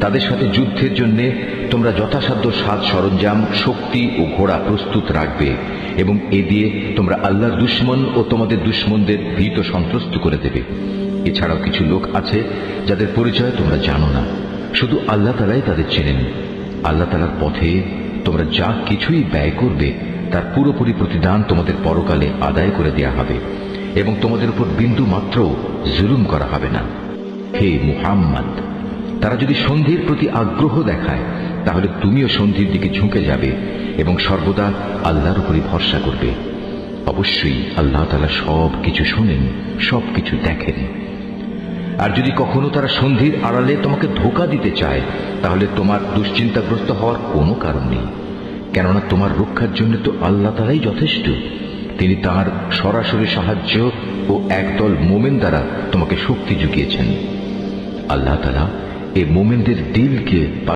তাদের সাথে যুদ্ধের জন্য তোমরা যথাসাধ্য সাজ সরঞ্জাম, শক্তি ও ঘোড়া প্রস্তুত রাখবে এবং এ দিয়ে তোমরা আল্লাহর দুশ্মন ও তোমাদের দুশ্মনদের ভীত সন্ত্রস্ত করে দেবে। এছাড়াও কিছু লোক আছে যাদের পরিচয় তোমরা জানো না। শুধু আল্লাহ তালাই তাদের চেনেন। আল্লাহ তালার পথে তোমরা যা কিছুই ব্যয় করবে, তার পুরোপুরি প্রতিদান তোমাদের পরকালে আদায় করে দেয়া হবে এবং তোমাদের উপর বিন্দু মাত্র জুলুম করা হবে না। হে মুহাম্মদ! তারা যদি সন্ধির প্রতি আগ্রহ দেখায়, তাহলে তুমিও সন্ধির দিকে ঝুঁকে যাবে এবং সর্বদা আল্লাহর উপরই ভরসা করবে। অবশ্যই আল্লাহ তালা সব কিছু শোনেন, সব কিছু দেখেন। আর যদি কখনো তারা সন্ধির আড়ালে তোমাকে ধোকা দিতে চায়, তাহলে তোমার দুশ্চিন্তাগ্রস্ত হওয়ার কোনো কারণ নেই। কেননা তোমার রক্ষার জন্য তো আল্লাহ তালাই যথেষ্ট। তিনি তার সরাসরি সাহায্য ও একদল মোমেন দ্বারা তোমাকে শক্তি জুগিয়েছেন আল্লাহ তালা এই মোমেনদের দিলকে